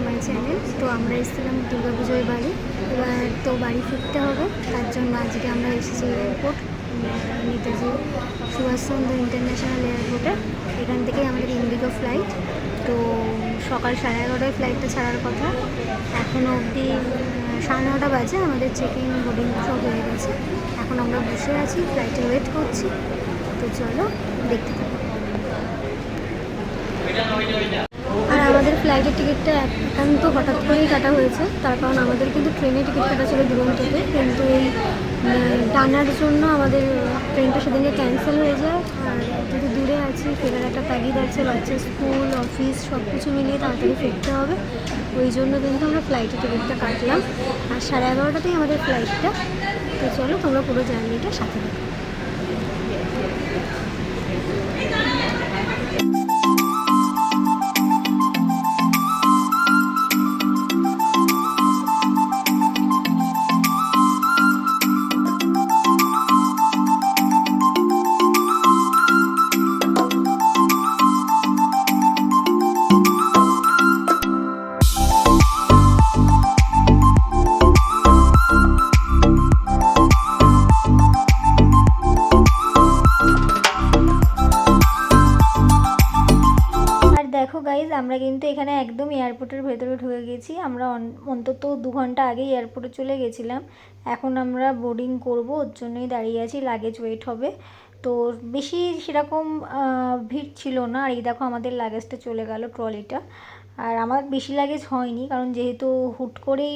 To my channel তো আমরা এসেছিলাম দুর্গা পুজোয় বাড়ি, এবার তো বাড়ি ফিরতে হবে, তার জন্য আজকে আমরা এসেছি এয়ারপোর্ট নেতাজি সুভাষচন্দ্র ইন্টারন্যাশনাল এয়ারপোর্টে এখান থেকেই আমাদের ইন্ডিগো ফ্লাইট তো সকাল সাড়ে এগারোটায় ফ্লাইটটা ছাড়ার কথা। এখনও অবধি সাড়ে নটা বাজে, আমাদের চেকিং বোর্ডিং সব হয়ে গেছে। এখন আমরা বসে আছি ফ্লাইটে ওয়েট করছি। তো চলো, দেখতে থাকো। আমাদের ফ্লাইটের টিকিটটা একান্ত হঠাৎ করেই কাটা হয়েছে। তার কারণ আমাদের কিন্তু ট্রেনে টিকিট কাটা ছিল দুরন্ততে কিন্তু এই টানার জন্য আমাদের ট্রেনটা সেদিনকে ক্যান্সেল হয়ে যায়। আর যদি দূরে আছি, ফেরার একটা তাগিদ আছে বাচ্চার স্কুল অফিস সব কিছু মিলিয়ে তাড়াতাড়ি ফিরতে হবে। ওই জন্য কিন্তু আমরা ফ্লাইটের টিকিটটা কাটলাম। আর সাড়ে এগারোটাতেই আমাদের ফ্লাইটটা তো চলো তোমরা পুরো জার্নিটা সাথে দেখো। গাইজ আমরা কিন্তু এখানে একদম এয়ারপোর্টের ভেতরে ঢুকে গেছি। আমরা অন- অন্তত দু ঘণ্টা আগে এয়ারপোর্টে চলে গেছিলাম। এখন আমরা বোর্ডিং করব, ওর জন্যই দাঁড়িয়ে আছি লাগেজ ওয়েট হবে। তো বেশি সেরকম ভিড় ছিল না। আর এই দেখো আমাদের লাগেজটা চলে গেল ট্রলিটা আর আমার বেশি লাগেজ হয়নি, কারণ যেহেতু হুট করেই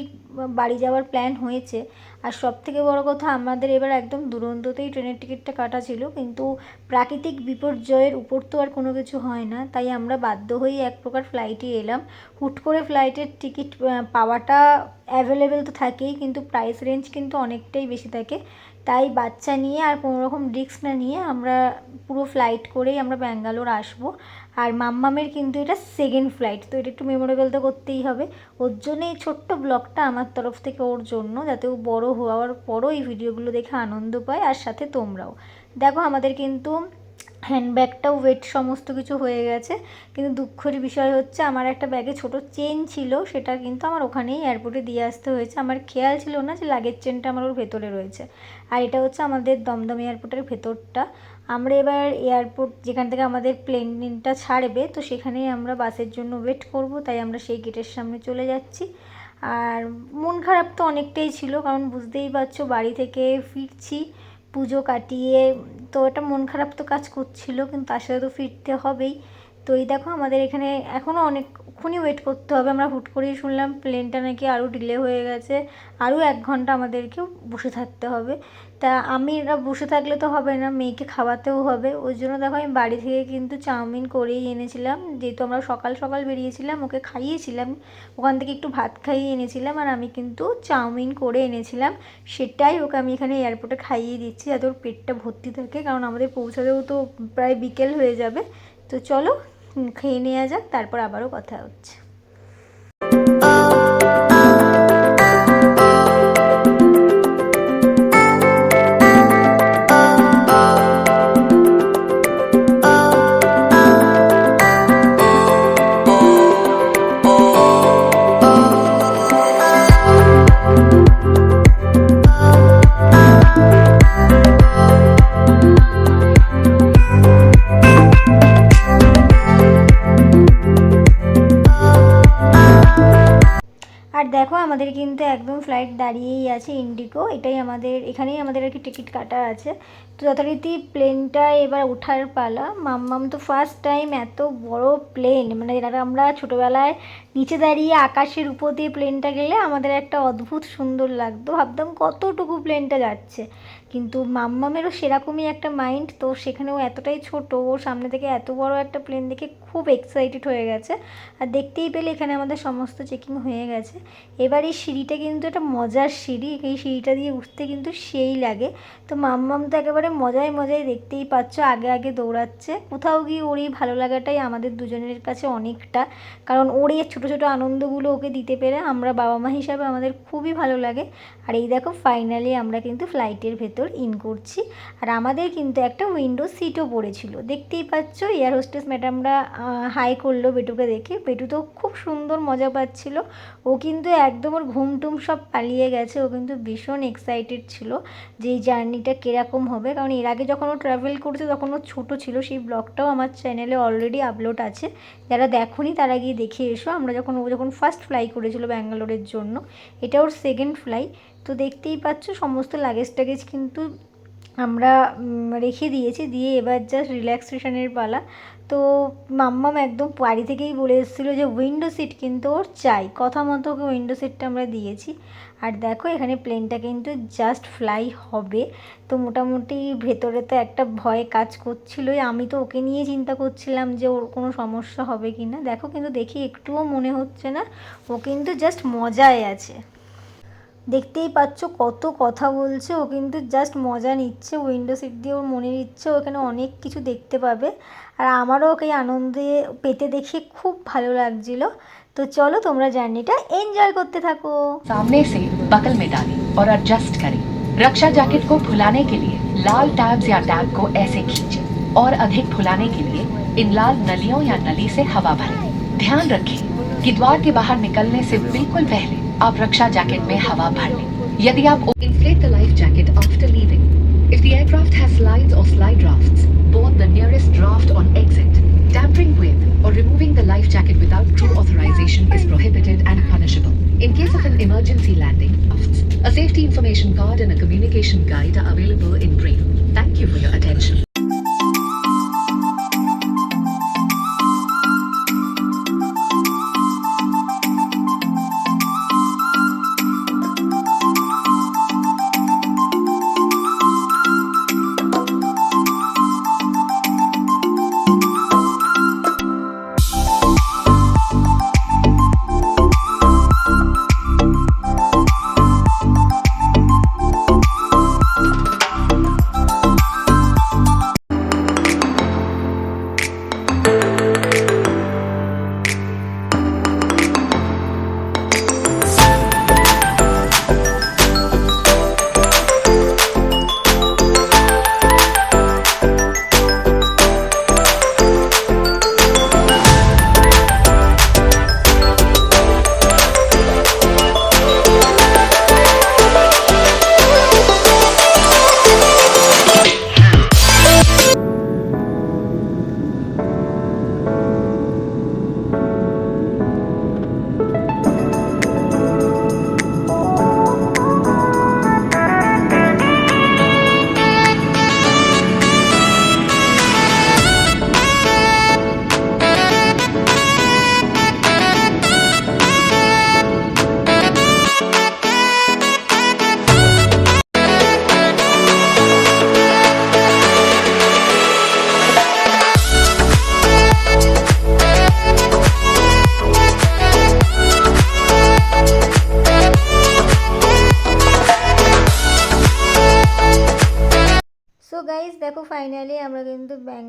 বাড়ি যাওয়ার প্ল্যান হয়েছে। আর সব থেকে বড় কথা, আমাদের এবার একদম দুরন্ততেই ট্রেনের টিকিটটা কাটা ছিল। কিন্তু প্রাকৃতিক বিপর্যয়ের উপর তো আর কোনো কিছু হয় না। তাই আমরা বাধ্য হয়েই এক প্রকার ফ্লাইটে এলাম। হুট করে ফ্লাইটের টিকিট পাওয়াটা অ্যাভেলেবেল তো থাকেই, কিন্তু প্রাইস রেঞ্জ কিন্তু অনেকটাই বেশি থাকে। তাই বাচ্চা নিয়ে আর কোনো রকম রিস্ক না নিয়ে আমরা পুরো ফ্লাইট করেই আমরা ব্যাঙ্গালোর আসব। আর মাম্মামের কিন্তু এটা সেকেন্ড ফ্লাইট তো এটা একটু মেমোরেবল তো করতেই হবে। ওর জন্য এই ছোট্ট ব্লগটা আমার তরফ থেকে ওর জন্য, যাতে ও বড়ো হওয়ার পরও এই ভিডিওগুলো দেখে আনন্দ পায়, আর সাথে তোমরাও। দেখো আমাদের কিন্তু হ্যান্ডব্যাগটাও ওয়েট সমস্ত কিছু হয়ে গেছে। কিন্তু দুঃখের বিষয় হচ্ছে, আমার একটা ব্যাগে ছোট চেন ছিল, সেটা কিন্তু আমার ওখানেই এয়ারপোর্টে দিয়ে আসতে হয়েছে। আমার খেয়াল ছিল না যে লাগেজ চেনটা আমার ওর ভেতরে রয়েছে। আর এটা হচ্ছে আমাদের দমদম এয়ারপোর্টের ভেতরটা। আমরা এবার এয়ারপোর্ট যেখান থেকে আমাদের প্লেনটা ছাড়বে, তো সেখানেই আমরা বাসের জন্য ওয়েট করব, তাই আমরা সেই গেটের সামনে চলে যাচ্ছি। আর মন খারাপ তো অনেকটাই ছিল, কারণ বুঝতেই পারছ বাড়ি থেকে ফিরছি। পুজো কাটিয়ে, তো এটা মন খারাপ তো কাজ করছিল, কিন্তু তার সাথে তো ফিরতে হবেই। তো এই দেখো আমাদের এখানে এখনও অনেকক্ষণই ওয়েট করতে হবে। আমরা হুট করেই শুনলাম প্লেনটা নাকি আরও ডিলে হয়ে গেছে। আরও এক ঘণ্টা আমাদেরকে বসে থাকতে হবে। তা আমি এরা বসে থাকলে তো হবে না, মেয়েকে খাওয়াতেও হবে। ওই জন্য দেখো আমি বাড়ি থেকে কিন্তু চাউমিন করেই এনেছিলাম। যেহেতু আমরা সকাল সকাল বেরিয়েছিলাম, ওকে খাইয়েছিলাম। ওখান থেকে একটু ভাত খাইয়ে এনেছিলাম আর আমি কিন্তু চাউমিন করে এনেছিলাম। সেটাই ওকে আমি এখানে এয়ারপোর্টে খাইয়ে দিচ্ছি যাতে ওর পেটটা ভর্তি থাকে, কারণ আমাদের পৌঁছাতেও তো প্রায় বিকেল হয়ে যাবে। তো চলো খেয়ে নেওয়া যাক, তারপর আবারও কথা হচ্ছে। আমাদের কিন্তু একদম ফ্লাইট দাঁড়িয়েই আছে ইন্ডিগো এটাই আমাদের, এখানেই আমাদের আর কি টিকিট কাটা আছে। তো যথারীতি প্লেনটা এবার ওঠার পালা। মাম্মাম তো ফার্স্ট টাইম এত বড় প্লেন মানে যেটা আমরা ছোটোবেলায় নিচে দাঁড়িয়ে আকাশের উপর দিয়ে প্লেনটা গেলে আমাদের একটা অদ্ভুত সুন্দর লাগতো। ভাবতাম কতটুকু প্লেনটা যাচ্ছে। কিন্তু মাম্মামেরও সেরকমই একটা মাইন্ড তো সেখানেও এতটাই ছোট ওর সামনে থেকে এত বড় একটা প্লেন দেখে খুব এক্সাইটেড হয়ে গেছে। আর দেখতেই পেলে এখানে আমাদের সমস্ত চেকিং হয়ে গেছে। এবার এই সিঁড়িটা কিন্তু একটা মজার সিঁড়ি, এই সিঁড়িটা দিয়ে উঠতে কিন্তু সেই লাগে। তো মাম্মাম তো একেবারে মজায় মজায় দেখতেই পাচ্ছ, আগে আগে দৌড়াচ্ছে। কোথাও গিয়ে ওর এই ভালো লাগাটাই আমাদের দুজনের কাছে অনেকটা। কারণ ওর এই ছোটো ছোটো আনন্দগুলো ওকে দিতে পেরে আমরা বাবা মা হিসাবে আমাদের খুবই ভালো লাগে। আর এই দেখো ফাইনালি আমরা কিন্তু ফ্লাইটের ভেতর ভেতর ইন করছি। আর আমাদের কিন্তু একটা উইন্ডো সিটও পড়েছিল। দেখতেই পাচ্ছ এয়ার হোস্টেস ম্যাডামরা হাই করল বেটুকে দেখে। বেটু তো খুব সুন্দর মজা পাচ্ছিল। ও কিন্তু একদম ওর ঘুম টুম সব পালিয়ে গেছে। ও কিন্তু ভীষণ এক্সাইটেড ছিল যে এই জার্নিটা কীরকম হবে। কারণ এর আগে যখন ও ট্রাভেল করছে, তখন ও ছোটো ছিল। সেই ব্লগটাও আমার চ্যানেলে অলরেডি আপলোড আছে। যারা দেখোনি, তারা গিয়ে দেখে এসো। আমরা যখন, ও যখন ফার্স্ট ফ্লাই করেছিল ব্যাঙ্গালোরের জন্য, এটা ওর সেকেন্ড ফ্লাই তো দেখতেই পাচ্ছ, সমস্ত লাগেজ টাগেজ কিন্তু আমরা রেখে দিয়েছি, দিয়ে এবার জাস্ট রিল্যাক্সেশনের পালা। তো মাম্মাম একদম বাড়ি থেকেই বলে এসেছিল যে উইন্ডো সিট কিন্তু ওর চাই। কথা মতো ওকে উইন্ডো সিটটা আমরা দিয়েছি। আর দেখো এখানে প্লেনটা কিন্তু জাস্ট ফ্লাই হবে। তো মোটামুটি ভেতরে তো একটা ভয় কাজ করছিলোই। আমি তো ওকে নিয়ে চিন্তা করছিলাম যে ওর কোনো সমস্যা হবে কি না দেখো কিন্তু দেখি একটুও মনে হচ্ছে না। ও কিন্তু জাস্ট মজায় আছে। দেখতেই পাচ্ছ কত কথা বলছে ও কিন্তু জাস্ট মজা নিচ্ছে উইন্ডো সিট দিয়ে ওর মনের ইচ্ছে ও এখানে অনেক কিছু দেখতে পাবে আর আমারও ওকে এই আনন্দে পেতে দেখে খুব ভালো লাগছিল তো চলো তোমরা জার্নিটা এনজয় করতে থাকো सामने से बकल में डालें और एडजस्ट करें रक्षा जैकेट को फुलाने के लिए लाल टैब्स या टैब को ऐसे खींचें और अधिक फुलाने के लिए इन लाल नलियों या नली से हवा भरें ध्यान रखें कि द्वार के बाहर निकलने से बिल्कुल पहले आप रक्षा जैकेट में हवा भर लें यदि आप inflate the life jacket after leaving if the aircraft has slides or slide drafts both the nearest draft on exit tampering with or removing the life jacket without true authorisation is prohibited and punishable in case of an emergency landing A safety information card and a communication guide are available in Braille. Thank you for your attention.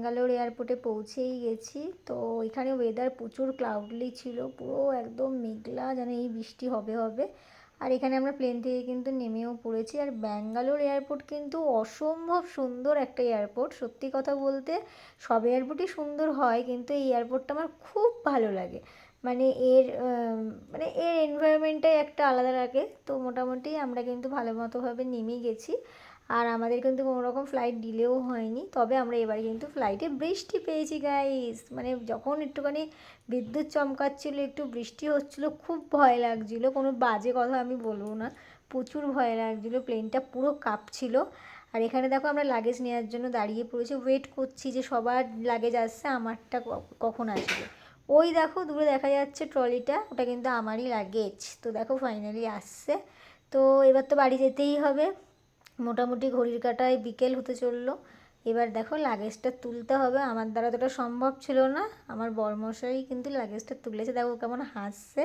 Bangalore এয়ারপোর্টে পৌঁছেই গেছি। তো এখানে weather প্রচুর ক্লাউডলি ছিল, পুরো একদম মেঘলা, যেন এই বৃষ্টি হবে হবে। আর এখানে আমরা প্লেন থেকে কিন্তু নেমেও পড়েছি। আর ব্যাঙ্গালোর এয়ারপোর্ট কিন্তু অসম্ভব সুন্দর একটা এয়ারপোর্ট সত্যি কথা বলতে সব এয়ারপোর্টই সুন্দর হয়, কিন্তু এই এয়ারপোর্টটা আমার খুব ভালো লাগে। মানে এর মানে এর এনভায়রনমেন্টটাই একটা আলাদা লাগে। তো মোটামুটি আমরা কিন্তু ভালো মতোভাবে নেমে গেছি। আর আমাদের কিন্তু কোনো রকম ফ্লাইট ডিলেও হয়নি। তবে আমরা এবার কিন্তু ফ্লাইটে বৃষ্টি পেয়েছি গাইস মানে যখন একটুখানি বিদ্যুৎ চমকাচ্ছিল, একটু বৃষ্টি হচ্ছিল, খুব ভয় লাগছিল। কোনো বাজে কথা আমি বলব না। প্রচুর ভয় লাগছিল প্লেনটা পুরো কাঁপছিল। আর এখানে দেখো আমরা লাগেজ নেওয়ার জন্য দাঁড়িয়ে পড়েছি। ওয়েট করছি যে সবার লাগেজ আসছে, আমারটা কখন আসবে? ওই দেখো, দূরে দেখা যাচ্ছে ট্রলিটা ওটা কিন্তু আমারই লাগেজ তো দেখো ফাইনালি আসছে। তো এবার তো বাড়ি যেতেই হবে। মোটামুটি ঘড়ির কাঁটায় বিকেল হতে চলল। এবার দেখো লাগেজটা তুলতে হবে। আমার দ্বারা তো সম্ভব ছিল না। আমার বরমশাই কিন্তু লাগেজটা তুলেছে। দেখো কেমন হাসছে।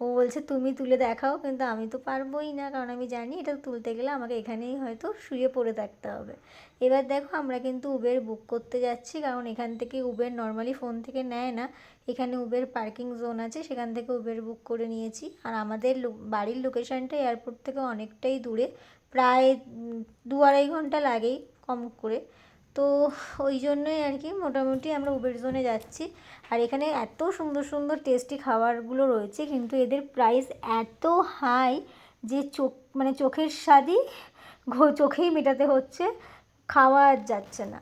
ও বলছে, তুমি তুলে দেখাও, কিন্তু আমি তো পারবোই না। কারণ আমি জানি এটা তুলতে গেলে আমাকে এখানেই হয়তো শুয়ে পড়ে থাকতে হবে। এবার দেখো আমরা কিন্তু উবের বুক করতে যাচ্ছি। কারণ এখান থেকে উবের নর্মালি ফোন থেকে নেয় না। এখানে উবের পার্কিং জোন আছে, সেখান থেকে উবের বুক করে নিয়েছি। আর আমাদের বাড়ির লোকেশনটা এয়ারপোর্ট থেকে অনেকটাই দূরে, প্রায় দু আড়াই ঘণ্টা লাগেই কম করে। তো ওই জন্যই আর কি মোটামুটি আমরা উবের জোনে যাচ্ছি। আর এখানে এত সুন্দর সুন্দর টেস্টি খাবারগুলো রয়েছে, কিন্তু এদের প্রাইস এত হাই যে চোখ মানে চোখের স্বাদই চোখেই মেটাতে হচ্ছে, খাওয়া যাচ্ছে না।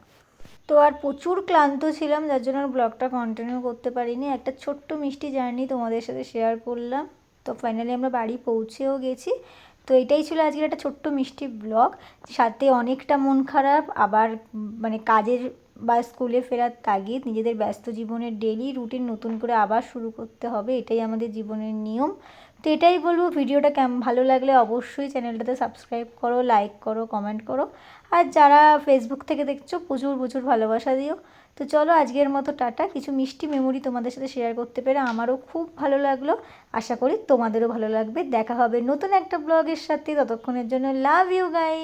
তো আর প্রচুর ক্লান্ত ছিলাম, যার জন্য আর ব্লগটা কন্টিনিউ করতে পারিনি। একটা ছোট্ট মিষ্টি জার্নি তোমাদের সাথে শেয়ার করলাম। তো ফাইনালি আমরা বাড়ি পৌঁছেও গেছি। তো এটাই ছিল আজকের একটা ছোট্ট মিষ্টি ব্লগ সাথে অনেকটা মন খারাপ, আবার মানে কাজের বা স্কুলে ফেরার তাগিদ, নিজেদের ব্যস্ত জীবনের ডেলি রুটিন নতুন করে আবার শুরু করতে হবে, এটাই আমাদের জীবনের নিয়ম। তো এটাই বলব, ভিডিওটা কেমন ভালো লাগলে অবশ্যই চ্যানেলটাতে সাবস্ক্রাইব করো লাইক করো কমেন্ট করো। আর যারা ফেসবুক থেকে দেখছ, প্রচুর প্রচুর ভালোবাসা দিও। তো চলো আজকের মতো টাটা। কিছু মিষ্টি মেমোরি তোমাদের সাথে শেয়ার করতে পেরে আমারও খুব ভালো লাগল। আশা করি তোমাদেরও ভালো লাগবে। দেখা হবে নতুন একটা ব্লগের সাথে। ততক্ষণের জন্য লাভ ইউ গাই